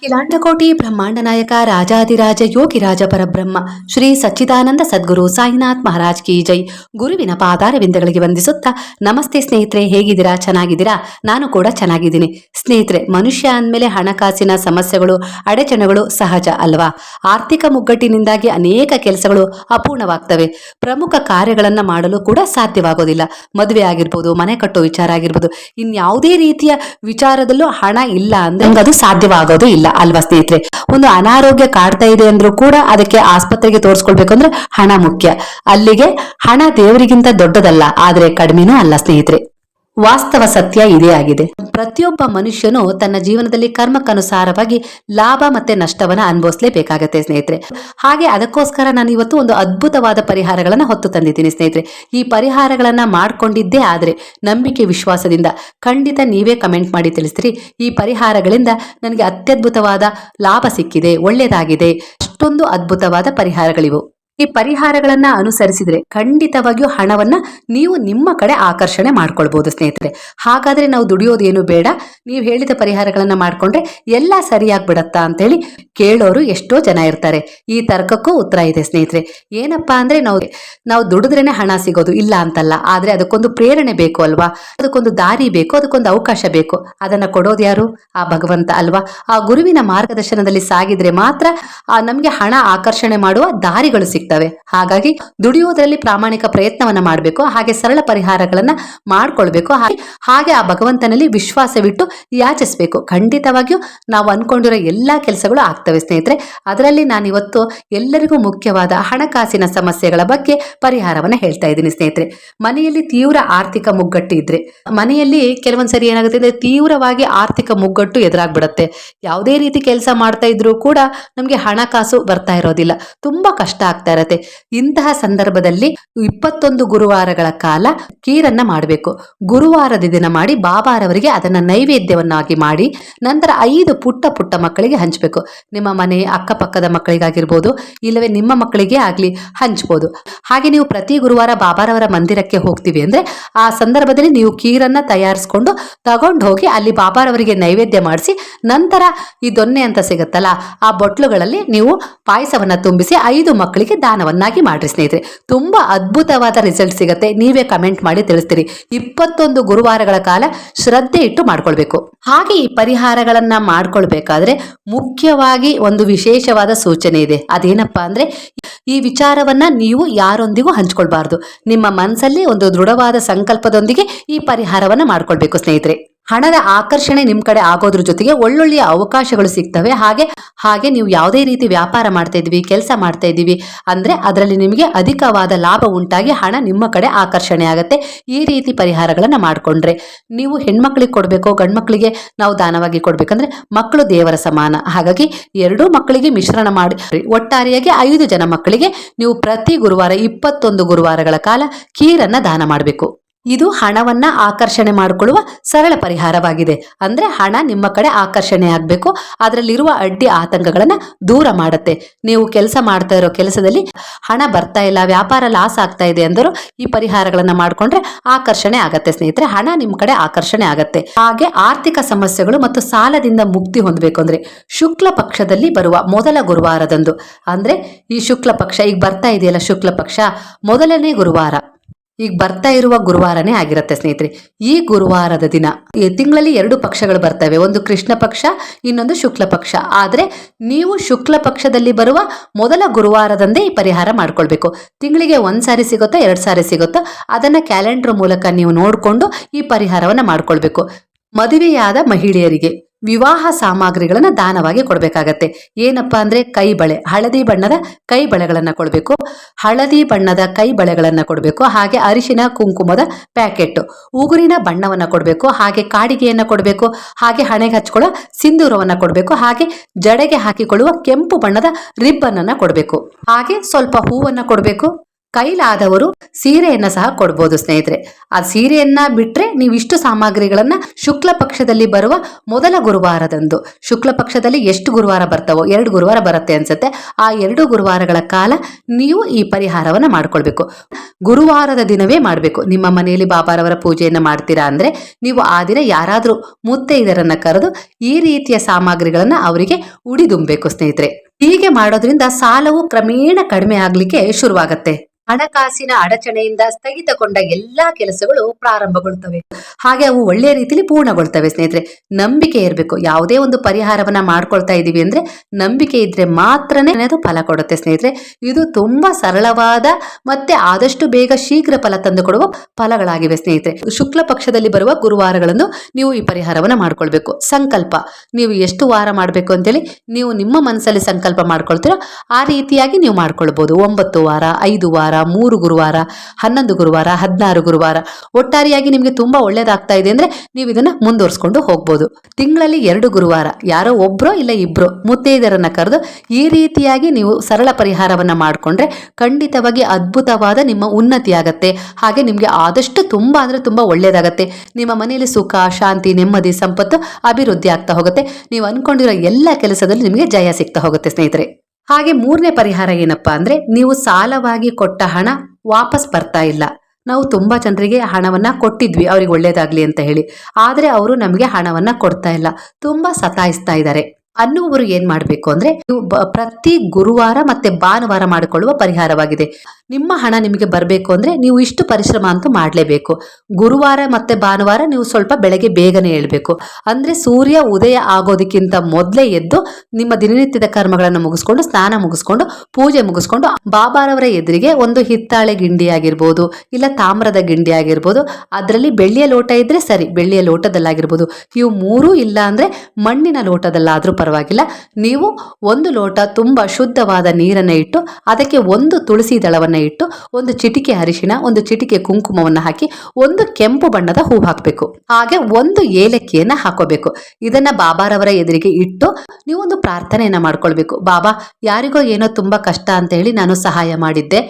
ಅಖಿಲಾಂಡಕೋಟಿ ಬ್ರಹ್ಮಾಂಡ ನಾಯಕ ರಾಜಾದಿರಾಜ ಯೋಗಿರಾಜ ಪರಬ್ರಹ್ಮ ಶ್ರೀ ಸಚ್ಚಿದಾನಂದ ಸದ್ಗುರು ಸಾಯಿನಾಥ್ ಮಹಾರಾಜ್ ಕಿ ಜೈ. ಗುರುವಿನ ಪಾದಾರವಿಂದಗಳಿಗೆ ವಂದಿಸುತ್ತಾ, ನಮಸ್ತೆ ಸ್ನೇಹಿತರೆ, ಹೇಗಿದ್ದೀರಾ? ಚೆನ್ನಾಗಿದ್ದೀರಾ? ನಾನು ಕೂಡ ಚೆನ್ನಾಗಿದ್ದೀನಿ. ಸ್ನೇಹಿತರೆ, ಮನುಷ್ಯ ಅಂದಮೇಲೆ ಹಣಕಾಸಿನ ಸಮಸ್ಯೆಗಳು, ಅಡಚಣೆಗಳು ಸಹಜ ಅಲ್ವಾ? ಆರ್ಥಿಕ ಮುಗ್ಗಟ್ಟಿನಿಂದಾಗಿ ಅನೇಕ ಕೆಲಸಗಳು ಅಪೂರ್ಣವಾಗ್ತವೆ. ಪ್ರಮುಖ ಕಾರ್ಯಗಳನ್ನು ಮಾಡಲು ಕೂಡ ಸಾಧ್ಯವಾಗೋದಿಲ್ಲ. ಮದುವೆ ಆಗಿರ್ಬೋದು, ಮನೆ ಕಟ್ಟೋ ವಿಚಾರ ಆಗಿರ್ಬೋದು, ಇನ್ಯಾವುದೇ ರೀತಿಯ ವಿಚಾರದಲ್ಲೂ ಹಣ ಇಲ್ಲ ಅಂದ್ರೆ ಅದು ಸಾಧ್ಯವಾಗೋದು ಇಲ್ಲ. ಅಲ್ವಾ ಸ್ನೇಹಿತರೆ? ಒಂದು ಅನಾರೋಗ್ಯ ಕಾಡ್ತಾ ಇದೆ ಅಂದ್ರೂ ಕೂಡ ಅದಕ್ಕೆ ಆಸ್ಪತ್ರೆಗೆ ತೋರಿಸ್ಕೊಳ್ಬೇಕು ಅಂದ್ರೆ ಹಣ ಮುಖ್ಯ. ಅಲ್ಲಿಗೆ ಹಣ ದೇವರಿಗಿಂತ ದೊಡ್ಡದಲ್ಲ, ಆದ್ರೆ ಕಡಿಮೆನೂ ಅಲ್ಲ ಸ್ನೇಹಿತರೆ. ವಾಸ್ತವ ಸತ್ಯ ಇದೇ ಆಗಿದೆ. ಪ್ರತಿಯೊಬ್ಬ ಮನುಷ್ಯನು ತನ್ನ ಜೀವನದಲ್ಲಿ ಕರ್ಮಕ್ಕನುಸಾರವಾಗಿ ಲಾಭ ಮತ್ತೆ ನಷ್ಟವನ್ನ ಅನುಭವಿಸಲೇಬೇಕಾಗತ್ತೆ ಸ್ನೇಹಿತರೆ. ಹಾಗೆ ಅದಕ್ಕೋಸ್ಕರ ನಾನು ಇವತ್ತು ಒಂದು ಅದ್ಭುತವಾದ ಪರಿಹಾರಗಳನ್ನ ಹೊತ್ತು ತಂದಿದ್ದೀನಿ ಸ್ನೇಹಿತರೆ. ಈ ಪರಿಹಾರಗಳನ್ನ ಮಾಡ್ಕೊಂಡಿದ್ದೇ ಆದರೆ ನಂಬಿಕೆ ವಿಶ್ವಾಸದಿಂದ ಖಂಡಿತ ನೀವೇ ಕಮೆಂಟ್ ಮಾಡಿ ತಿಳಿಸ್ತೀರಿ. ಈ ಪರಿಹಾರಗಳಿಂದ ನನಗೆ ಅತ್ಯದ್ಭುತವಾದ ಲಾಭ ಸಿಕ್ಕಿದೆ ಒಳ್ಳೆಯದಾಗಿದೆ ಅಷ್ಟೊಂದು ಅದ್ಭುತವಾದ ಪರಿಹಾರಗಳಿವು. ಈ ಪರಿಹಾರಗಳನ್ನ ಅನುಸರಿಸಿದ್ರೆ ಖಂಡಿತವಾಗಿಯೂ ಹಣವನ್ನ ನೀವು ನಿಮ್ಮ ಕಡೆ ಆಕರ್ಷಣೆ ಮಾಡ್ಕೊಳ್ಬಹುದು ಸ್ನೇಹಿತರೆ. ಹಾಗಾದ್ರೆ ನಾವು ದುಡಿಯೋದೇನು ಬೇಡ. ನೀವು ಹೇಳಿದ ಪರಿಹಾರಗಳನ್ನ ಮಾಡ್ಕೊಂಡ್ರೆ ಎಲ್ಲ ಸರಿಯಾಗಿ ಬಿಡತ್ತಾ ಅಂತ ಹೇಳಿ ಕೇಳೋರು ಎಷ್ಟೋ ಜನ ಇರ್ತಾರೆ. ಈ ತರ್ಕಕ್ಕೂ ಉತ್ತರ ಇದೆ ಸ್ನೇಹಿತರೆ. ಏನಪ್ಪಾ ಅಂದ್ರೆ ನಾವು ನಾವು ದುಡಿದ್ರೇನೆ ಹಣ ಸಿಗೋದು, ಇಲ್ಲ ಅಂತಲ್ಲ. ಆದ್ರೆ ಅದಕ್ಕೊಂದು ಪ್ರೇರಣೆ ಬೇಕು ಅಲ್ವಾ? ಅದಕ್ಕೊಂದು ದಾರಿ ಬೇಕು, ಅದಕ್ಕೊಂದು ಅವಕಾಶ ಬೇಕು. ಅದನ್ನ ಕೊಡೋದು ಯಾರು? ಆ ಭಗವಂತ ಅಲ್ವಾ? ಆ ಗುರುವಿನ ಮಾರ್ಗದರ್ಶನದಲ್ಲಿ ಸಾಗಿದ್ರೆ ಮಾತ್ರ ನಮ್ಗೆ ಹಣ ಆಕರ್ಷಣೆ ಮಾಡುವ ದಾರಿಗಳು ಸಿಗ್ತವೆ. ಹಾಗಾಗಿ ದುಡಿಯುವುದರಲ್ಲಿ ಪ್ರಾಮಾಣಿಕ ಪ್ರಯತ್ನವನ್ನ ಮಾಡಬೇಕು, ಹಾಗೆ ಸರಳ ಪರಿಹಾರಗಳನ್ನ ಮಾಡ್ಕೊಳ್ಬೇಕು. ಹಾಗೆ ಆ ಭಗವಂತನಲ್ಲಿ ವಿಶ್ವಾಸವಿಟ್ಟು ಯಾಚಿಸ್ಬೇಕು. ಖಂಡಿತವಾಗಿಯೂ ನಾವು ಅನ್ಕೊಂಡಿರೋ ಎಲ್ಲಾ ಕೆಲಸಗಳು ಆಗ್ತವೆ ಸ್ನೇಹಿತರೆ. ಅದರಲ್ಲಿ ನಾನು ಇವತ್ತು ಎಲ್ಲರಿಗೂ ಮುಖ್ಯವಾದ ಹಣಕಾಸಿನ ಸಮಸ್ಯೆಗಳ ಬಗ್ಗೆ ಪರಿಹಾರವನ್ನ ಹೇಳ್ತಾ ಇದ್ದೀನಿ ಸ್ನೇಹಿತರೆ. ಮನೆಯಲ್ಲಿ ತೀವ್ರ ಆರ್ಥಿಕ ಮುಗ್ಗಟ್ಟು ಇದ್ರೆ, ಮನೆಯಲ್ಲಿ ಕೆಲವೊಂದ್ಸರಿ ಏನಾಗುತ್ತೆ ಅಂದ್ರೆ ತೀವ್ರವಾಗಿ ಆರ್ಥಿಕ ಮುಗ್ಗಟ್ಟು ಎದುರಾಗ್ಬಿಡುತ್ತೆ. ಯಾವುದೇ ರೀತಿ ಕೆಲಸ ಮಾಡ್ತಾ ಇದ್ರೂ ಕೂಡ ನಮ್ಗೆ ಹಣಕಾಸು ಬರ್ತಾ ಇರೋದಿಲ್ಲ. ತುಂಬಾ ಕಷ್ಟ ಆಗ್ತಾ ಇರತ್ತೆ ಇಂತಹ ಸಂದರ್ಭದಲ್ಲಿ ಇಪ್ಪತ್ತೊಂದು ಗುರುವಾರಗಳ ಕಾಲ ಕೀರನ್ನ ಮಾಡಬೇಕು. ಗುರುವಾರದ ದಿನ ಮಾಡಿ ಬಾಬಾರವರಿಗೆ ಅದನ್ನ ನೈವೇದ್ಯವನ್ನಾಗಿ ಮಾಡಿ ನಂತರ ಐದು ಪುಟ್ಟ ಪುಟ್ಟ ಮಕ್ಕಳಿಗೆ ಹಂಚಬೇಕು. ನಿಮ್ಮ ಮನೆ ಅಕ್ಕಪಕ್ಕದ ಮಕ್ಕಳಿಗಾಗಿರ್ಬೋದು, ಇಲ್ಲವೇ ನಿಮ್ಮ ಮಕ್ಕಳಿಗೆ ಆಗಲಿ ಹಂಚ್ಬೋದು. ಹಾಗೆ ನೀವು ಪ್ರತಿ ಗುರುವಾರ ಬಾಬಾರವರ ಮಂದಿರಕ್ಕೆ ಹೋಗ್ತೀವಿ ಅಂದ್ರೆ ಆ ಸಂದರ್ಭದಲ್ಲಿ ನೀವು ಕೀರನ್ನ ತಯಾರಿಸ್ಕೊಂಡು ತಗೊಂಡು ಹೋಗಿ ಅಲ್ಲಿ ಬಾಬಾರವರಿಗೆ ನೈವೇದ್ಯ ಮಾಡಿಸಿ ನಂತರ ಈ ದೊನ್ನೆ ಅಂತ ಸಿಗುತ್ತಲ್ಲ, ಆ ಬೊಟ್ಲುಗಳಲ್ಲಿ ನೀವು ಪಾಯಸವನ್ನ ತುಂಬಿಸಿ ಐದು ಮಕ್ಕಳಿಗೆ ದಾನವನ್ನಾಗಿ ಮಾಡ್ರಿ ಸ್ನೇಹಿತರೆ. ತುಂಬ ಅದ್ಭುತವಾದ ರಿಸಲ್ಟ್ ಸಿಗುತ್ತೆ. ನೀವೇ ಕಮೆಂಟ್ ಮಾಡಿ ತಿಳಿಸ್ತೀರಿ. ಇಪ್ಪತ್ತೊಂದು ಗುರುವಾರಗಳ ಕಾಲ ಶ್ರದ್ಧೆ ಇಟ್ಟು ಮಾಡ್ಕೊಳ್ಬೇಕು. ಹಾಗೆ ಈ ಪರಿಹಾರಗಳನ್ನ ಮಾಡ್ಕೊಳ್ಬೇಕಾದ್ರೆ ಮುಖ್ಯವಾಗಿ ಒಂದು ವಿಶೇಷವಾದ ಸೂಚನೆ ಇದೆ. ಅದೇನಪ್ಪಾ ಅಂದ್ರೆ ಈ ವಿಚಾರವನ್ನ ನೀವು ಯಾರೊಂದಿಗೂ ಹಂಚ್ಕೊಳ್ಬಾರ್ದು. ನಿಮ್ಮ ಮನಸ್ಸಲ್ಲಿ ಒಂದು ದೃಢವಾದ ಸಂಕಲ್ಪದೊಂದಿಗೆ ಈ ಪರಿಹಾರವನ್ನ ಮಾಡ್ಕೊಳ್ಬೇಕು ಸ್ನೇಹಿತರೆ. ಹಣದ ಆಕರ್ಷಣೆ ನಿಮ್ ಕಡೆ ಆಗೋದ್ರ ಜೊತೆಗೆ ಒಳ್ಳೊಳ್ಳೆಯ ಅವಕಾಶಗಳು ಸಿಗ್ತವೆ. ಹಾಗೆ ಹಾಗೆ ನೀವು ಯಾವುದೇ ರೀತಿ ವ್ಯಾಪಾರ ಮಾಡ್ತಾ ಇದ್ದೀವಿ ಕೆಲಸ ಮಾಡ್ತಾ ಇದ್ದೀವಿ ಅಂದ್ರೆ ಅದರಲ್ಲಿ ನಿಮಗೆ ಅಧಿಕವಾದ ಲಾಭ ಉಂಟಾಗಿ ಹಣ ನಿಮ್ಮ ಕಡೆ ಆಕರ್ಷಣೆ ಆಗುತ್ತೆ. ಈ ರೀತಿ ಪರಿಹಾರಗಳನ್ನ ಮಾಡಿಕೊಂಡ್ರೆ ನೀವು ಹೆಣ್ಮಕ್ಳಿಗೆ ಕೊಡಬೇಕು, ಗಂಡ್ಮಕ್ಳಿಗೆ ನಾವು ದಾನವಾಗಿ ಕೊಡ್ಬೇಕಂದ್ರೆ ಮಕ್ಕಳು ದೇವರ ಸಮಾನ. ಹಾಗಾಗಿ ಎರಡೂ ಮಕ್ಕಳಿಗೆ ಮಿಶ್ರಣ ಮಾಡಿ, ಒಟ್ಟಾರೆಯಾಗಿ ಐದು ಜನ ಮಕ್ಕಳಿಗೆ ನೀವು ಪ್ರತಿ ಗುರುವಾರ ಇಪ್ಪತ್ತೊಂದು ಗುರುವಾರಗಳ ಕಾಲ ಕೀರನ್ನ ದಾನ ಮಾಡಬೇಕು. ಇದು ಹಣವನ್ನ ಆಕರ್ಷಣೆ ಮಾಡಿಕೊಳ್ಳುವ ಸರಳ ಪರಿಹಾರವಾಗಿದೆ. ಅಂದ್ರೆ ಹಣ ನಿಮ್ಮ ಕಡೆ ಆಕರ್ಷಣೆ ಆಗಬೇಕು, ಅದರಲ್ಲಿರುವ ಅಡ್ಡಿ ಆತಂಕಗಳನ್ನ ದೂರ ಮಾಡುತ್ತೆ. ನೀವು ಕೆಲಸ ಮಾಡ್ತಾ ಇರೋ ಕೆಲಸದಲ್ಲಿ ಹಣ ಬರ್ತಾ ಇಲ್ಲ, ವ್ಯಾಪಾರ ಲಾಸ್ ಆಗ್ತಾ ಇದೆ ಅಂದರೂ ಈ ಪರಿಹಾರಗಳನ್ನ ಮಾಡಿಕೊಂಡ್ರೆ ಆಕರ್ಷಣೆ ಆಗತ್ತೆ ಸ್ನೇಹಿತರೆ. ಹಣ ನಿಮ್ಮ ಕಡೆ ಆಕರ್ಷಣೆ ಆಗತ್ತೆ. ಹಾಗೆ ಆರ್ಥಿಕ ಸಮಸ್ಯೆಗಳು ಮತ್ತು ಸಾಲದಿಂದ ಮುಕ್ತಿ ಹೊಂದಬೇಕು ಅಂದ್ರೆ ಶುಕ್ಲ ಪಕ್ಷದಲ್ಲಿ ಬರುವ ಮೊದಲ ಗುರುವಾರದಂದು. ಅಂದ್ರೆ ಈ ಶುಕ್ಲ ಪಕ್ಷ, ಈಗ ಬರ್ತಾ ಇದೆಯಲ್ಲ ಶುಕ್ಲ ಪಕ್ಷ, ಮೊದಲನೇ ಗುರುವಾರ. ಈಗ ಬರ್ತಾ ಇರುವ ಗುರುವಾರನೇ ಆಗಿರುತ್ತೆ ಸ್ನೇಹಿತರೆ. ಈ ಗುರುವಾರದ ದಿನ ತಿಂಗಳಲ್ಲಿ ಎರಡು ಪಕ್ಷಗಳು ಬರ್ತವೆ. ಒಂದು ಕೃಷ್ಣ ಪಕ್ಷ, ಇನ್ನೊಂದು ಶುಕ್ಲ ಪಕ್ಷ. ಆದರೆ ನೀವು ಶುಕ್ಲ ಪಕ್ಷದಲ್ಲಿ ಬರುವ ಮೊದಲ ಗುರುವಾರದಂದೇ ಈ ಪರಿಹಾರ ಮಾಡ್ಕೊಳ್ಬೇಕು. ತಿಂಗಳಿಗೆ ಒಂದು ಸಾರಿ ಸಿಗುತ್ತೋ, ಎರಡು ಸಾರಿ ಸಿಗುತ್ತೋ, ಅದನ್ನು ಕ್ಯಾಲೆಂಡರ್ ಮೂಲಕ ನೀವು ನೋಡಿಕೊಂಡು ಈ ಪರಿಹಾರವನ್ನು ಮಾಡ್ಕೊಳ್ಬೇಕು. ಮದುವೆಯಾದ ಮಹಿಳೆಯರಿಗೆ ವಿವಾಹ ಸಾಮಗ್ರಿಗಳನ್ನ ದಾನವಾಗಿ ಕೊಡಬೇಕಾಗತ್ತೆ. ಏನಪ್ಪಾ ಅಂದ್ರೆ ಕೈ ಬಳೆ ಹಳದಿ ಬಣ್ಣದ ಕೈ ಬಳೆಗಳನ್ನ ಕೊಡಬೇಕು. ಹಳದಿ ಬಣ್ಣದ ಕೈ ಬಳೆಗಳನ್ನ ಕೊಡಬೇಕು. ಹಾಗೆ ಅರಿಶಿನ, ಕುಂಕುಮದ ಪ್ಯಾಕೆಟ್ ಉಗುರಿನ ಬಣ್ಣವನ್ನ ಕೊಡಬೇಕು. ಹಾಗೆ ಕಾಡಿಗೆಯನ್ನ ಕೊಡಬೇಕು. ಹಾಗೆ ಹಣೆಗೆ ಹಚ್ಕೊಳ್ಳೋ ಸಿಂಧೂರವನ್ನ ಕೊಡಬೇಕು. ಹಾಗೆ ಜಡೆಗೆ ಹಾಕಿಕೊಳ್ಳುವ ಕೆಂಪು ಬಣ್ಣದ ರಿಬ್ಬನ್ ಅನ್ನ ಕೊಡಬೇಕು. ಹಾಗೆ ಸ್ವಲ್ಪ ಹೂವನ್ನ ಕೊಡಬೇಕು. ಕೈಲಾದವರು ಸೀರೆಯನ್ನ ಸಹ ಕೊಡ್ಬೋದು ಸ್ನೇಹಿತರೆ. ಆ ಸೀರೆಯನ್ನ ಬಿಟ್ರೆ ನೀವು ಇಷ್ಟು ಸಾಮಗ್ರಿಗಳನ್ನ ಶುಕ್ಲ ಪಕ್ಷದಲ್ಲಿ ಬರುವ ಮೊದಲ ಗುರುವಾರದಂದು. ಶುಕ್ಲ ಪಕ್ಷದಲ್ಲಿ ಎಷ್ಟು ಗುರುವಾರ ಬರ್ತಾವೋ ಎರಡು ಗುರುವಾರ ಬರುತ್ತೆ ಅನ್ಸುತ್ತೆ. ಆ ಎರಡು ಗುರುವಾರಗಳ ಕಾಲ ನೀವು ಈ ಪರಿಹಾರವನ್ನ ಮಾಡ್ಕೊಳ್ಬೇಕು. ಗುರುವಾರದ ದಿನವೇ ಮಾಡಬೇಕು. ನಿಮ್ಮ ಮನೆಯಲ್ಲಿ ಬಾಬಾರವರ ಪೂಜೆಯನ್ನು ಮಾಡ್ತೀರಾ ಅಂದ್ರೆ ನೀವು ಆ ದಿನ ಯಾರಾದರೂ ಮುತ್ತೈದರನ್ನ ಕರೆದು ಈ ರೀತಿಯ ಸಾಮಗ್ರಿಗಳನ್ನ ಅವರಿಗೆ ಉಡಿದುಂಬೇಕು ಸ್ನೇಹಿತರೆ. ಹೀಗೆ ಮಾಡೋದ್ರಿಂದ ಸಾಲವು ಕ್ರಮೇಣ ಕಡಿಮೆ ಆಗ್ಲಿಕ್ಕೆ ಶುರುವಾಗತ್ತೆ. ಹಣಕಾಸಿನ ಅಡಚಣೆಯಿಂದ ಸ್ಥಗಿತಗೊಂಡ ಎಲ್ಲಾ ಕೆಲಸಗಳು ಪ್ರಾರಂಭಗೊಳ್ತವೆ. ಹಾಗೆ ಅವು ಒಳ್ಳೆಯ ರೀತಿಯಲ್ಲಿ ಪೂರ್ಣಗೊಳ್ತವೆ ಸ್ನೇಹಿತರೆ. ನಂಬಿಕೆ ಇರಬೇಕು. ಯಾವುದೇ ಒಂದು ಪರಿಹಾರವನ್ನ ಮಾಡ್ಕೊಳ್ತಾ ಇದೀವಿ ಅಂದ್ರೆ ನಂಬಿಕೆ ಇದ್ರೆ ಮಾತ್ರನೇ ಅದು ಫಲ ಕೊಡುತ್ತೆ ಸ್ನೇಹಿತರೆ. ಇದು ತುಂಬಾ ಸರಳವಾದ ಮತ್ತೆ ಆದಷ್ಟು ಬೇಗ ಶೀಘ್ರ ಫಲ ತಂದು ಕೊಡುವ ಫಲಗಳಾಗಿವೆ ಸ್ನೇಹಿತರೆ. ಶುಕ್ಲ ಪಕ್ಷದಲ್ಲಿ ಬರುವ ಗುರುವಾರಗಳನ್ನು ನೀವು ಈ ಪರಿಹಾರವನ್ನ ಮಾಡ್ಕೊಳ್ಬೇಕು. ಸಂಕಲ್ಪ. ನೀವು ಎಷ್ಟು ವಾರ ಮಾಡಬೇಕು ಅಂತೇಳಿ ನೀವು ನಿಮ್ಮ ಮನಸ್ಸಲ್ಲಿ ಸಂಕಲ್ಪ ಮಾಡ್ಕೊಳ್ತೀರೋ? ಆ ರೀತಿಯಾಗಿ ನೀವು ಮಾಡ್ಕೊಳ್ಬೋದು. ಒಂಬತ್ತು ವಾರ, ಐದು ವಾರ, ಮೂರು ಗುರುವಾರ, ಹನ್ನೊಂದು ಗುರುವಾರ, ಹದಿನಾರು ಗುರುವಾರ. ಒಟ್ಟಾರೆಯಾಗಿ ನಿಮಗೆ ತುಂಬಾ ಒಳ್ಳೇದಾಗ್ತಾ ಇದೆ ಅಂದ್ರೆ ನೀವು ಇದನ್ನ ಮುಂದುವರಿಸ್ಕೊಂಡು ಹೋಗ್ಬೋದು. ತಿಂಗಳಲ್ಲಿ ಎರಡು ಗುರುವಾರ. ಯಾರೋ ಒಬ್ಬರೋ ಇಲ್ಲ ಇಬ್ರೋ ಮುತ್ತೈದರನ್ನು ಕರೆದು ಈ ರೀತಿಯಾಗಿ ನೀವು ಸರಳ ಪರಿಹಾರವನ್ನ ಮಾಡಿಕೊಂಡ್ರೆ ಖಂಡಿತವಾಗಿ ಅದ್ಭುತವಾದ ನಿಮ್ಮ ಉನ್ನತಿ ಆಗತ್ತೆ. ಹಾಗೆ ನಿಮಗೆ ಆದಷ್ಟು ತುಂಬಾ ಅಂದ್ರೆ ತುಂಬಾ ಒಳ್ಳೇದಾಗತ್ತೆ. ನಿಮ್ಮ ಮನೆಯಲ್ಲಿ ಸುಖ, ಶಾಂತಿ, ನೆಮ್ಮದಿ, ಸಂಪತ್ತು ಅಭಿವೃದ್ಧಿ ಆಗ್ತಾ ಹೋಗುತ್ತೆ. ನೀವು ಅನ್ಕೊಂಡಿರೋ ಎಲ್ಲ ಕೆಲಸದಲ್ಲಿ ನಿಮಗೆ ಜಯ ಸಿಗ್ತಾ ಹೋಗುತ್ತೆ ಸ್ನೇಹಿತರೆ, ಹಾಗೆ ಮೂರನೇ ಪರಿಹಾರ ಏನಪ್ಪಾ ಅಂದ್ರೆ ನೀವು ಸಾಲವಾಗಿ ಕೊಟ್ಟ ಹಣ ವಾಪಸ್ ಬರ್ತಾ ಇಲ್ಲ. ನಾವು ತುಂಬಾ ಜನರಿಗೆ ಹಣವನ್ನ ಕೊಟ್ಟಿದ್ವಿ, ಅವ್ರಿಗೆ ಒಳ್ಳೇದಾಗ್ಲಿ ಅಂತ ಹೇಳಿ. ಆದ್ರೆ ಅವರು ನಮಗೆ ಹಣವನ್ನ ಕೊಡ್ತಾ ಇಲ್ಲ. ತುಂಬಾ ಸತಾಯಿಸ್ತಾ ಇದ್ದಾರೆ. ಅನ್ನುವರು ಏನ್ ಮಾಡ್ಬೇಕು ಅಂದ್ರೆ ಪ್ರತಿ ಗುರುವಾರ ಮತ್ತೆ ಭಾನುವಾರ ಮಾಡಿಕೊಳ್ಳುವ ಪರಿಹಾರವಾಗಿದೆ. ನಿಮ್ಮ ಹಣ ನಿಮಗೆ ಬರಬೇಕು ಅಂದ್ರೆ ನೀವು ಇಷ್ಟು ಪರಿಶ್ರಮ ಅಂತೂ ಮಾಡಲೇಬೇಕು. ಗುರುವಾರ ಮತ್ತೆ ಭಾನುವಾರ ನೀವು ಸ್ವಲ್ಪ ಬೆಳಗ್ಗೆ ಬೇಗನೆ ಏಳ್ಬೇಕು. ಅಂದ್ರೆ ಸೂರ್ಯ ಉದಯ ಆಗೋದಕ್ಕಿಂತ ಮೊದಲೇ ಎದ್ದು ನಿಮ್ಮ ದಿನನಿತ್ಯದ ಕರ್ಮಗಳನ್ನು ಮುಗಿಸ್ಕೊಂಡು, ಸ್ನಾನ ಮುಗಿಸ್ಕೊಂಡು, ಪೂಜೆ ಮುಗಿಸ್ಕೊಂಡು, ಬಾಬಾರವರ ಎದುರಿಗೆ ಒಂದು ಹಿತ್ತಾಳೆ ಗಿಂಡಿ ಆಗಿರ್ಬೋದು ಇಲ್ಲ ತಾಮ್ರದ ಗಿಂಡಿ ಆಗಿರ್ಬೋದು ಅದರಲ್ಲಿ ಬೆಳ್ಳಿಯ ಲೋಟ ಇದ್ರೆ ಸರಿ, ಬೆಳ್ಳಿಯ ಲೋಟದಲ್ಲಾಗಿರ್ಬೋದು. ಇವು ಮೂರೂ ಇಲ್ಲ ಅಂದ್ರೆ ಮಣ್ಣಿನ ಲೋಟದಲ್ಲಾದ್ರೂ ಪರವಾಗಿಲ್ಲ. ನೀವು ಒಂದು ಲೋಟ ತುಂಬ ಶುದ್ಧವಾದ ನೀರನ್ನು ಇಟ್ಟು, ಅದಕ್ಕೆ ಒಂದು ತುಳಸಿ ದಳವನ್ನು ಇಟ್ಟು, ಒಂದು ಚಿಟಿಕೆ ಅರಿಶಿಣ, ಒಂದು ಚಿಟಿಕೆ ಕುಂಕುಮವನ್ನು ಹಾಕಿ, ಒಂದು ಕೆಂಪು ಬಣ್ಣದ ಹೂ ಹಾಕಬೇಕು. ಹಾಗೆ ಒಂದು ಏಲಕ್ಕಿಯನ್ನು ಹಾಕೋಬೇಕು. ಇದನ್ನ ಬಾಬಾರವರ ಎದುರಿಗೆ ಇಟ್ಟು ನೀವು ಒಂದು ಪ್ರಾರ್ಥನೆಯನ್ನ ಮಾಡ್ಕೊಳ್ಬೇಕು. ಬಾಬಾ, ಯಾರಿಗೋ ಏನೋ ತುಂಬಾ ಕಷ್ಟ ಅಂತ ಹೇಳಿ ನಾನು ಸಹಾಯ ಮಾಡಿದ್ದೆ.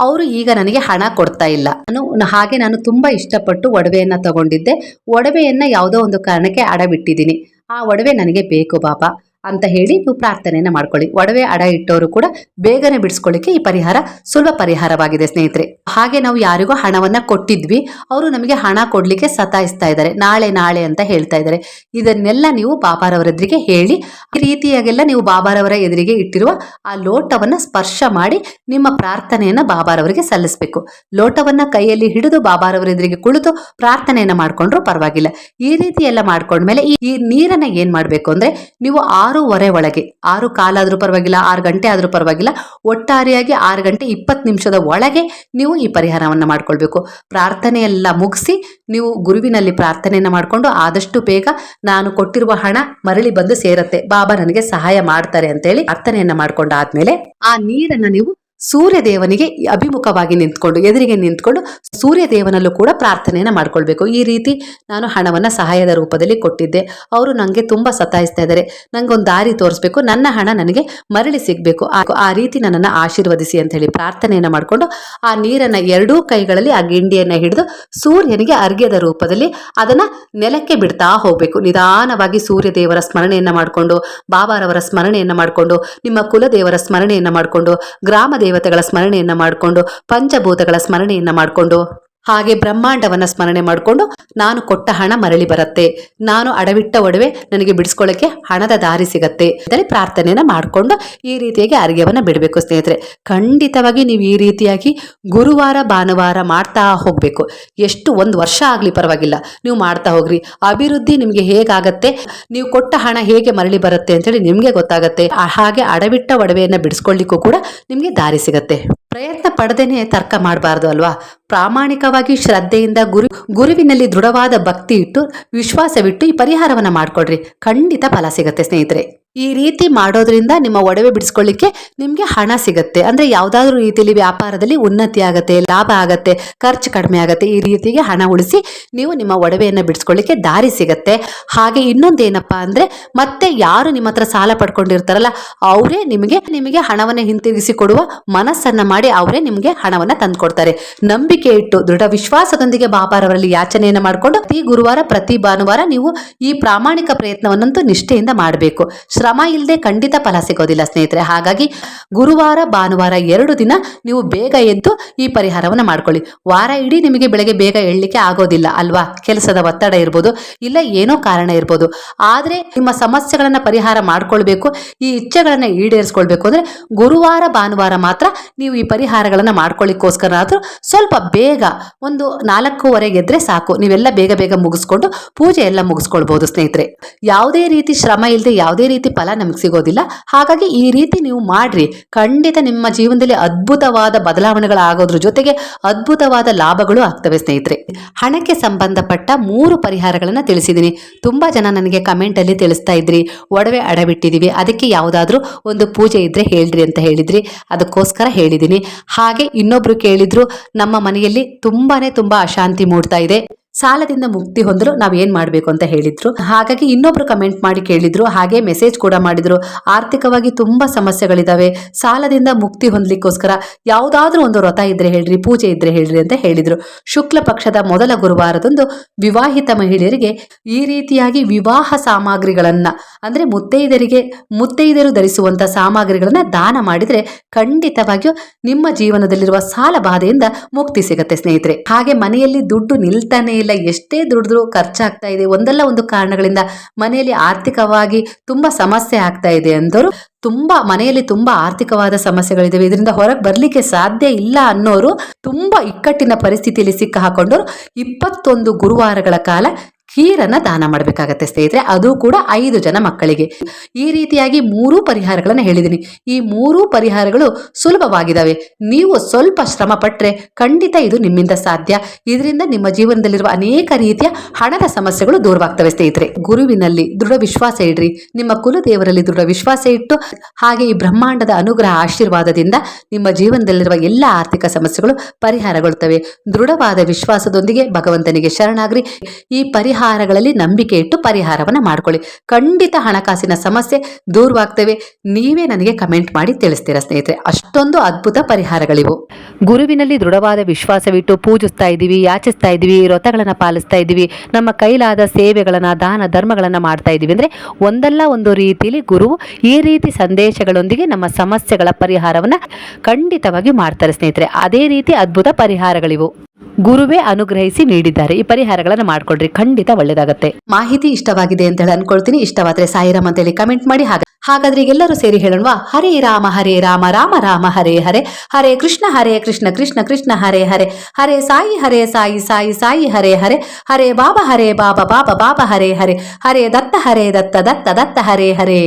ಅವರು ಈಗ ನನಗೆ ಹಣ ಕೊಡ್ತಾ ಇಲ್ಲ. ನಾನು ಹಾಗೆ ನಾನು ತುಂಬಾ ಇಷ್ಟಪಟ್ಟು ಒಡವೆಯನ್ನ ತಗೊಂಡಿದ್ದೆ. ಒಡವೆಯನ್ನ ಯಾವುದೋ ಒಂದು ಕಾರಣಕ್ಕೆ ಅಡವಿಟ್ಟಿದ್ದೀನಿ. ಆ ಒಡವೆ ನನಗೆ ಬೇಕು ಬಾಬಾ ಅಂತ ಹೇಳಿ ನೀವು ಪ್ರಾರ್ಥನೆಯನ್ನ ಮಾಡ್ಕೊಳ್ಳಿ. ಒಡವೆ, ಅಡ ಇಟ್ಟವರು ಕೂಡ ಬೇಗನೆ ಬಿಡಿಸ್ಕೊಳ್ಳಿಕ್ಕೆ ಈ ಪರಿಹಾರ ಸುಲಭ ಪರಿಹಾರವಾಗಿದೆ ಸ್ನೇಹಿತರೆ. ಹಾಗೆ ನಾವು ಯಾರಿಗೋ ಹಣವನ್ನ ಕೊಟ್ಟಿದ್ವಿ, ಅವರು ನಮಗೆ ಹಣ ಕೊಡ್ಲಿಕ್ಕೆ ಸತಾಯಿಸ್ತಾ ಇದ್ದಾರೆ. ನಾಳೆ ನಾಳೆ ಅಂತ ಹೇಳ್ತಾ ಇದ್ದಾರೆ. ಇದನ್ನೆಲ್ಲ ನೀವು ಬಾಬಾರವರ ಎದುರಿಗೆ ಹೇಳಿ, ಈ ರೀತಿಯಾಗೆಲ್ಲ ನೀವು ಬಾಬಾರವರ ಎದುರಿಗೆ ಇಟ್ಟಿರುವ ಆ ಲೋಟವನ್ನ ಸ್ಪರ್ಶ ಮಾಡಿ ನಿಮ್ಮ ಪ್ರಾರ್ಥನೆಯನ್ನ ಬಾಬಾರವರಿಗೆ ಸಲ್ಲಿಸಬೇಕು. ಲೋಟವನ್ನ ಕೈಯಲ್ಲಿ ಹಿಡಿದು ಬಾಬಾರವರ ಎದುರಿಗೆ ಕುಳಿತು ಪ್ರಾರ್ಥನೆಯನ್ನ ಮಾಡ್ಕೊಂಡ್ರು ಪರವಾಗಿಲ್ಲ. ಈ ರೀತಿ ಎಲ್ಲ ಮಾಡ್ಕೊಂಡ್ಮೇಲೆ ಈ ನೀರನ್ನು ಏನ್ ಮಾಡ್ಬೇಕು ಅಂದ್ರೆ, ನೀವು ಆರೂವರೆ ಒಳಗೆ. ಆರು ಕಾಲಾದ್ರೂ ಪರವಾಗಿಲ್ಲ, ಆರು ಗಂಟೆ ಆದ್ರೂ ಪರವಾಗಿಲ್ಲ. ಒಟ್ಟಾರೆಯಾಗಿ ಆರು ಗಂಟೆ ಇಪ್ಪತ್ತು ನಿಮಿಷದ ಒಳಗೆ ನೀವು ಈ ಪರಿಹಾರವನ್ನ ಮಾಡ್ಕೊಳ್ಬೇಕು. ಪ್ರಾರ್ಥನೆ ಎಲ್ಲ ಮುಗಿಸಿ ನೀವು ಗುರುವಿನಲ್ಲಿ ಪ್ರಾರ್ಥನೆಯನ್ನು ಮಾಡ್ಕೊಂಡು ಆದಷ್ಟು ಬೇಗ ನಾನು ಕೊಟ್ಟಿರುವ ಹಣ ಮರಳಿ ಬಂದು ಸೇರತ್ತೆ. ಬಾಬಾ ನನಗೆ ಸಹಾಯ ಮಾಡ್ತಾರೆ ಅಂತೇಳಿ ಪ್ರಾರ್ಥನೆಯನ್ನ ಮಾಡ್ಕೊಂಡಾದ್ಮೇಲೆ ಆ ನೀರನ್ನ ನೀವು ಸೂರ್ಯ ದೇವನಿಗೆ ಅಭಿಮುಖವಾಗಿ ನಿಂತ್ಕೊಂಡು, ಎದುರಿಗೆ ನಿಂತ್ಕೊಂಡು ಸೂರ್ಯದೇವನಲ್ಲೂ ಕೂಡ ಪ್ರಾರ್ಥನೆಯನ್ನು ಮಾಡ್ಕೊಳ್ಬೇಕು. ಈ ರೀತಿ ನಾನು ಹಣವನ್ನು ಸಹಾಯದ ರೂಪದಲ್ಲಿ ಕೊಟ್ಟಿದ್ದೆ. ಅವರು ನನಗೆ ತುಂಬ ಸತಾಯಿಸ್ತಾ ಇದ್ದಾರೆ. ನನಗೊಂದು ದಾರಿ ತೋರಿಸ್ಬೇಕು. ನನ್ನ ಹಣ ನನಗೆ ಮರಳಿ ಸಿಗಬೇಕು. ಆ- ರೀತಿ ನನ್ನನ್ನು ಆಶೀರ್ವದಿಸಿ ಅಂತ ಹೇಳಿ ಪ್ರಾರ್ಥನೆಯನ್ನು ಮಾಡಿಕೊಂಡು ಆ ನೀರನ್ನು ಎರಡೂ ಕೈಗಳಲ್ಲಿ, ಆ ಗಿಂಡಿಯನ್ನು ಹಿಡಿದು ಸೂರ್ಯನಿಗೆ ಅರ್ಘ್ಯದ ರೂಪದಲ್ಲಿ ಅದನ್ನು ನೆಲಕ್ಕೆ ಬಿಡ್ತಾ ಹೋಗಬೇಕು. ನಿಧಾನವಾಗಿ ಸೂರ್ಯ ದೇವರ ಸ್ಮರಣೆಯನ್ನ ಮಾಡಿಕೊಂಡು, ಬಾಬಾರವರ ಸ್ಮರಣೆಯನ್ನು ಮಾಡಿಕೊಂಡು, ನಿಮ್ಮ ಕುಲದೇವರ ಸ್ಮರಣೆಯನ್ನು ಮಾಡಿಕೊಂಡು ಗ್ರಾಮ ದೇವತೆಗಳ ಸ್ಮರಣೆಯನ್ನ ಮಾಡಿಕೊಂಡು ಪಂಚಭೂತಗಳ ಸ್ಮರಣೆಯನ್ನ ಮಾಡಿಕೊಂಡು. ಹಾಗೆ ಬ್ರಹ್ಮಾಂಡವನ್ನ ಸ್ಮರಣೆ ಮಾಡಿಕೊಂಡು ನಾನು ಕೊಟ್ಟ ಹಣ ಮರಳಿ ಬರುತ್ತೆ. ನಾನು ಅಡವಿಟ್ಟ ಒಡವೆ ನನಗೆ ಬಿಡಿಸ್ಕೊಳ್ಳಕ್ಕೆ ಹಣದ ದಾರಿ ಸಿಗತ್ತೆ. ಅಂತೇಳಿ ಪ್ರಾರ್ಥನೆಯನ್ನ ಮಾಡಿಕೊಂಡು ಈ ರೀತಿಯಾಗಿ ಅರ್ಘ್ಯವನ್ನ ಬಿಡಬೇಕು ಸ್ನೇಹಿತರೆ. ಖಂಡಿತವಾಗಿ ನೀವು ಈ ರೀತಿಯಾಗಿ ಗುರುವಾರ, ಭಾನುವಾರ ಮಾಡ್ತಾ ಹೋಗ್ಬೇಕು. ಎಷ್ಟು ಒಂದು ವರ್ಷ ಆಗಲಿ ಪರವಾಗಿಲ್ಲ. ನೀವು ಮಾಡ್ತಾ ಹೋಗ್ರಿ. ಅಭಿವೃದ್ಧಿ ನಿಮ್ಗೆ ಹೇಗಾಗತ್ತೆ? ನೀವು ಕೊಟ್ಟ ಹಣ ಹೇಗೆ ಮರಳಿ ಬರುತ್ತೆ ಅಂತೇಳಿ ನಿಮ್ಗೆ ಗೊತ್ತಾಗತ್ತೆ. ಹಾಗೆ ಅಡವಿಟ್ಟ ಒಡವೆಯನ್ನು ಬಿಡಿಸ್ಕೊಳ್ಳಿಕ್ಕೂ ಕೂಡ ನಿಮಗೆ ದಾರಿ ಸಿಗತ್ತೆ. ಪ್ರಯತ್ನ ಪಡೆದೇನೆ ತರ್ಕ ಮಾಡಬಾರ್ದು ಅಲ್ವಾ? ಪ್ರಾಮಾಣಿಕವಾಗಿ ಶ್ರದ್ಧೆಯಿಂದ ಗುರು ಗುರುವಿನಲ್ಲಿ ದೃಢವಾದ ಭಕ್ತಿ ಇಟ್ಟು ವಿಶ್ವಾಸವಿಟ್ಟು ಈ ಪರಿಹಾರವನ್ನ ಮಾಡಿಕೊಡ್ರಿ. ಖಂಡಿತ ಫಲ ಸಿಗುತ್ತೆ ಸ್ನೇಹಿತರೆ. ಈ ರೀತಿ ಮಾಡೋದ್ರಿಂದ ನಿಮ್ಮ ಒಡವೆ ಬಿಡಿಸ್ಕೊಳ್ಳಿಕ್ಕೆ ನಿಮಗೆ ಹಣ ಸಿಗುತ್ತೆ. ಅಂದರೆ ಯಾವುದಾದ್ರೂ ರೀತಿಯಲ್ಲಿ ವ್ಯಾಪಾರದಲ್ಲಿ ಉನ್ನತಿ ಆಗುತ್ತೆ, ಲಾಭ ಆಗುತ್ತೆ, ಖರ್ಚು ಕಡಿಮೆ ಆಗುತ್ತೆ, ಈ ರೀತಿಗೆ ಹಣ ಉಳಿಸಿ ನೀವು ನಿಮ್ಮ ಒಡವೆಯನ್ನು ಬಿಡಿಸ್ಕೊಳ್ಳಿಕ್ಕೆ ದಾರಿ ಸಿಗುತ್ತೆ. ಹಾಗೆ ಇನ್ನೊಂದೇನಪ್ಪಾ ಅಂದರೆ ಮತ್ತೆ ಯಾರು ನಿಮ್ಮ ಹತ್ರ ಸಾಲ ಪಡ್ಕೊಂಡಿರ್ತಾರಲ್ಲ, ಅವರೇ ನಿಮಗೆ ನಿಮಗೆ ಹಣವನ್ನು ಹಿಂತಿರುಗಿಸಿ ಕೊಡುವ ಮನಸ್ಸನ್ನು ಮಾಡಿ ಅವರೇ ನಿಮಗೆ ಹಣವನ್ನು ತಂದುಕೊಡ್ತಾರೆ. ನಂಬಿಕೆ ಇಟ್ಟು, ದೃಢ ವಿಶ್ವಾಸದೊಂದಿಗೆ ಬಾಬಾರವರಲ್ಲಿ ಯಾಚನೆಯನ್ನು ಮಾಡಿಕೊಂಡು ಪ್ರತಿ ಗುರುವಾರ, ಪ್ರತಿ ಭಾನುವಾರ ನೀವು ಈ ಪ್ರಾಮಾಣಿಕ ಪ್ರಯತ್ನವನ್ನಂತೂ ನಿಷ್ಠೆಯಿಂದ ಮಾಡಬೇಕು. ಶ್ರಮ ಇಲ್ಲದೆ ಖಂಡಿತ ಫಲ ಸಿಗೋದಿಲ್ಲ ಸ್ನೇಹಿತರೆ. ಹಾಗಾಗಿ ಗುರುವಾರ, ಭಾನುವಾರ ಎರಡು ದಿನ ನೀವು ಬೇಗ ಎದ್ದು ಈ ಪರಿಹಾರವನ್ನು ಮಾಡ್ಕೊಳ್ಳಿ. ವಾರ ಇಡೀ ನಿಮಗೆ ಬೆಳಗ್ಗೆ ಬೇಗ ಹೇಳಲಿಕ್ಕೆ ಆಗೋದಿಲ್ಲ ಅಲ್ವಾ? ಕೆಲಸದ ಒತ್ತಡ ಇರ್ಬೋದು, ಇಲ್ಲ ಏನೋ ಕಾರಣ ಇರ್ಬೋದು. ಆದರೆ ನಿಮ್ಮ ಸಮಸ್ಯೆಗಳನ್ನು ಪರಿಹಾರ ಮಾಡ್ಕೊಳ್ಬೇಕು, ಈ ಇಚ್ಛೆಗಳನ್ನು ಈಡೇರಿಸ್ಕೊಳ್ಬೇಕು ಅಂದರೆ ಗುರುವಾರ, ಭಾನುವಾರ ಮಾತ್ರ ನೀವು ಈ ಪರಿಹಾರಗಳನ್ನು ಮಾಡ್ಕೊಳ್ಳಿಕ್ಕೋಸ್ಕರ ಆದರೂ ಸ್ವಲ್ಪ ಬೇಗ ಒಂದು ನಾಲ್ಕೂವರೆಗೆ ಎದ್ರೆ ಸಾಕು. ನೀವೆಲ್ಲ ಬೇಗ ಬೇಗ ಮುಗಿಸ್ಕೊಂಡು ಪೂಜೆ ಎಲ್ಲ ಮುಗಿಸ್ಕೊಳ್ಬಹುದು ಸ್ನೇಹಿತರೆ. ಯಾವುದೇ ರೀತಿ ಶ್ರಮ ಇಲ್ಲದೆ ಯಾವುದೇ ರೀತಿ ಫಲ ನಮಗೆ ಸಿಗೋದಿಲ್ಲ. ಹಾಗಾಗಿ ಈ ರೀತಿ ನೀವು ಮಾಡ್ರಿ. ಖಂಡಿತ ನಿಮ್ಮ ಜೀವನದಲ್ಲಿ ಅದ್ಭುತವಾದ ಬದಲಾವಣೆಗಳಾಗೋದ್ರ ಜೊತೆಗೆ ಅದ್ಭುತವಾದ ಲಾಭಗಳು ಆಗ್ತವೆ ಸ್ನೇಹಿತರೆ. ಹಣಕ್ಕೆ ಸಂಬಂಧಪಟ್ಟ ಮೂರು ಪರಿಹಾರಗಳನ್ನ ತಿಳಿಸಿದ್ದೀನಿ ತುಂಬಾ ಜನ ನನಗೆ ಕಮೆಂಟ್ ಅಲ್ಲಿ ತಿಳಿಸ್ತಾ ಇದ್ರಿ. ಒಡವೆ ಅಡವಿಟ್ಟಿದೀವಿ. ಅದಕ್ಕೆ ಯಾವುದಾದ್ರೂ ಒಂದು ಪೂಜೆ ಇದ್ರೆ ಹೇಳ್ರಿ ಅಂತ ಹೇಳಿದ್ರಿ. ಅದಕ್ಕೋಸ್ಕರ ಹೇಳಿದ್ದೀನಿ ಹಾಗೆ ಇನ್ನೊಬ್ರು ಕೇಳಿದ್ರು, ನಮ್ಮ ಮನೆಯಲ್ಲಿ ತುಂಬಾನೇ ತುಂಬಾ ಅಶಾಂತಿ ಮೂಡ್ತಾ ಇದೆ. ಸಾಲದಿಂದ ಮುಕ್ತಿ ಹೊಂದಲು ನಾವು ಏನ್ ಮಾಡಬೇಕು ಅಂತ ಹೇಳಿದ್ರು. ಹಾಗಾಗಿ ಇನ್ನೊಬ್ರು ಕಮೆಂಟ್ ಮಾಡಿ ಕೇಳಿದ್ರು. ಹಾಗೆ ಮೆಸೇಜ್ ಕೂಡ ಮಾಡಿದ್ರು. ಆರ್ಥಿಕವಾಗಿ ತುಂಬಾ ಸಮಸ್ಯೆಗಳಿದಾವೆ. ಸಾಲದಿಂದ ಮುಕ್ತಿ ಹೊಂದಲಿಕ್ಕೋಸ್ಕರ ಯಾವುದಾದ್ರೂ ಒಂದು ವ್ರತ ಇದ್ರೆ ಹೇಳ್ರಿ, ಪೂಜೆ ಇದ್ರೆ ಹೇಳ್ರಿ ಅಂತ ಹೇಳಿದ್ರು. ಶುಕ್ಲ ಪಕ್ಷದ ಮೊದಲ ಗುರುವಾರದಂದು ವಿವಾಹಿತ ಮಹಿಳೆಯರಿಗೆ ಈ ರೀತಿಯಾಗಿ ವಿವಾಹ ಸಾಮಗ್ರಿಗಳನ್ನ, ಅಂದ್ರೆ ಮುತ್ತೈದರಿಗೆ ಮುತ್ತೈದರು ಧರಿಸುವಂತ ಸಾಮಗ್ರಿಗಳನ್ನ ದಾನ ಮಾಡಿದ್ರೆ ಖಂಡಿತವಾಗಿಯೂ ನಿಮ್ಮ ಜೀವನದಲ್ಲಿರುವ ಸಾಲ ಬಾಧೆಯಿಂದ ಮುಕ್ತಿ ಸಿಗತ್ತೆ ಸ್ನೇಹಿತರೆ. ಹಾಗೆ ಮನೆಯಲ್ಲಿ ದುಡ್ಡು ನಿಲ್ತಾನೆ ಇಲ್ಲ, ಎಷ್ಟೇ ದುಡಿದ್ರು ಖರ್ಚಾಗ್ತಾ ಇದೆ. ಒಂದಲ್ಲ ಒಂದು ಕಾರಣಗಳಿಂದ ಮನೆಯಲ್ಲಿ ಆರ್ಥಿಕವಾಗಿ ತುಂಬಾ ಸಮಸ್ಯೆ ಆಗ್ತಾ ಇದೆ ಅಂದವರು ತುಂಬಾ, ಮನೆಯಲ್ಲಿ ತುಂಬಾ ಆರ್ಥಿಕವಾದ ಸಮಸ್ಯೆಗಳಿದ್ದಾವೆ ಇದರಿಂದ ಹೊರಗೆ ಬರ್ಲಿಕ್ಕೆ ಸಾಧ್ಯ ಇಲ್ಲ ಅನ್ನೋರು ತುಂಬಾ ಇಕ್ಕಟ್ಟಿನ ಪರಿಸ್ಥಿತಿಯಲ್ಲಿ ಸಿಕ್ಕ ಹಾಕೊಂಡವರು ಇಪ್ಪತ್ತೊಂದು ಗುರುವಾರಗಳ ಕಾಲ ಖೀರನ್ನ ದಾನ ಮಾಡಬೇಕಾಗತ್ತೆ ಸ್ನೇಹಿತರೆ. ಅದು ಕೂಡ ಐದು ಜನ ಮಕ್ಕಳಿಗೆ. ಈ ರೀತಿಯಾಗಿ ಮೂರು ಪರಿಹಾರಗಳನ್ನ ಹೇಳಿದ್ದೀನಿ ಈ ಮೂರು ಪರಿಹಾರಗಳು ಸುಲಭವಾಗಿದ್ದಾವೆ ನೀವು ಸ್ವಲ್ಪ ಶ್ರಮ ಪಟ್ಟರೆ ಖಂಡಿತ ಇದು ನಿಮ್ಮಿಂದ ಸಾಧ್ಯ. ಇದರಿಂದ ನಿಮ್ಮ ಜೀವನದಲ್ಲಿರುವ ಅನೇಕ ರೀತಿಯ ಹಣದ ಸಮಸ್ಯೆಗಳು ದೂರವಾಗ್ತವೆ ಸ್ನೇಹಿತರೆ. ಗುರುವಿನಲ್ಲಿ ದೃಢ ವಿಶ್ವಾಸ ಇಡ್ರಿ. ನಿಮ್ಮ ಕುಲದೇವರಲ್ಲಿ ದೃಢ ವಿಶ್ವಾಸ ಇಟ್ಟು, ಹಾಗೆ ಈ ಬ್ರಹ್ಮಾಂಡದ ಅನುಗ್ರಹ ಆಶೀರ್ವಾದದಿಂದ ನಿಮ್ಮ ಜೀವನದಲ್ಲಿರುವ ಎಲ್ಲ ಆರ್ಥಿಕ ಸಮಸ್ಯೆಗಳು ಪರಿಹಾರಗೊಳ್ತವೆ. ದೃಢವಾದ ವಿಶ್ವಾಸದೊಂದಿಗೆ ಭಗವಂತನಿಗೆ ಶರಣಾಗ್ರಿ. ಈ ಪರಿಹಾರಗಳಲ್ಲಿ ನಂಬಿಕೆ ಇಟ್ಟು ಪರಿಹಾರವನ್ನು ಮಾಡ್ಕೊಳ್ಳಿ. ಖಂಡಿತ ಹಣಕಾಸಿನ ಸಮಸ್ಯೆ ದೂರವಾಗ್ತವೆ. ನೀವೇ ನನಗೆ ಕಮೆಂಟ್ ಮಾಡಿ ತಿಳಿಸ್ತೀರಾ ಸ್ನೇಹಿತರೆ? ಅಷ್ಟೊಂದು ಅದ್ಭುತ ಪರಿಹಾರಗಳಿವು. ಗುರುವಿನಲ್ಲಿ ದೃಢವಾದ ವಿಶ್ವಾಸವಿಟ್ಟು ಪೂಜಿಸ್ತಾ ಇದ್ದೀವಿ, ಯಾಚಿಸ್ತಾ ಇದ್ದೀವಿ, ವ್ರತಗಳನ್ನು ಪಾಲಿಸ್ತಾ ಇದ್ದೀವಿ, ನಮ್ಮ ಕೈಲಾದ ಸೇವೆಗಳನ್ನು, ದಾನ ಧರ್ಮಗಳನ್ನು ಮಾಡ್ತಾ ಇದ್ದೀವಿ. ಅಂದರೆ ಒಂದಲ್ಲ ಒಂದು ರೀತಿಯಲ್ಲಿ ಗುರು ಈ ರೀತಿ ಸಂದೇಶಗಳೊಂದಿಗೆ ನಮ್ಮ ಸಮಸ್ಯೆಗಳ ಪರಿಹಾರವನ್ನು ಖಂಡಿತವಾಗಿ ಮಾಡ್ತಾರೆ ಸ್ನೇಹಿತರೆ. ಅದೇ ರೀತಿ ಅದ್ಭುತ ಪರಿಹಾರಗಳಿವು. ಗುರುವೇ ಅನುಗ್ರಹಿಸಿ ನೀಡಿದ್ದಾರೆ. ಈ ಪರಿಹಾರಗಳನ್ನು ಮಾಡ್ಕೊಳ್ರಿ ಖಂಡಿತ ಒಳ್ಳೇದಾಗುತ್ತೆ ಮಾಹಿತಿ ಇಷ್ಟವಾಗಿದೆ ಅಂತ ಹೇಳಿ ಅನ್ಕೊಳ್ತೀನಿ ಇಷ್ಟವಾದ್ರೆ ಸಾಯಿರಾಮ್ ಅಂತ ಹೇಳಿ ಕಮೆಂಟ್ ಮಾಡಿ. ಹಾಗೆ, ಹಾಗಾದ್ರೆ ಎಲ್ಲರೂ ಸೇರಿ ಹೇಳೋಣವಾ? ಹರೇ ರಾಮ ಹರೇ ರಾಮ ರಾಮ ರಾಮ, ಹರೇ ಹರೇ. ಹರೇ ಕೃಷ್ಣ ಹರೇ ಕೃಷ್ಣ ಕೃಷ್ಣ ಕೃಷ್ಣ, ಹರೇ ಹರೇ. ಹರೇ ಸಾಯಿ ಹರೇ ಸಾಯಿ ಸಾಯಿ ಸಾಯಿ, ಹರೇ ಹರೇ. ಹರೇ ಬಾಬಾ ಹರೇ ಬಾಬಾ ಬಾಬಾ ಬಾಬಾ, ಹರೇ ಹರೇ. ಹರೇ ದತ್ತ ಹರೇ ದತ್ತ ದತ್ತ ದತ್ತ, ಹರೇ ಹರೇ.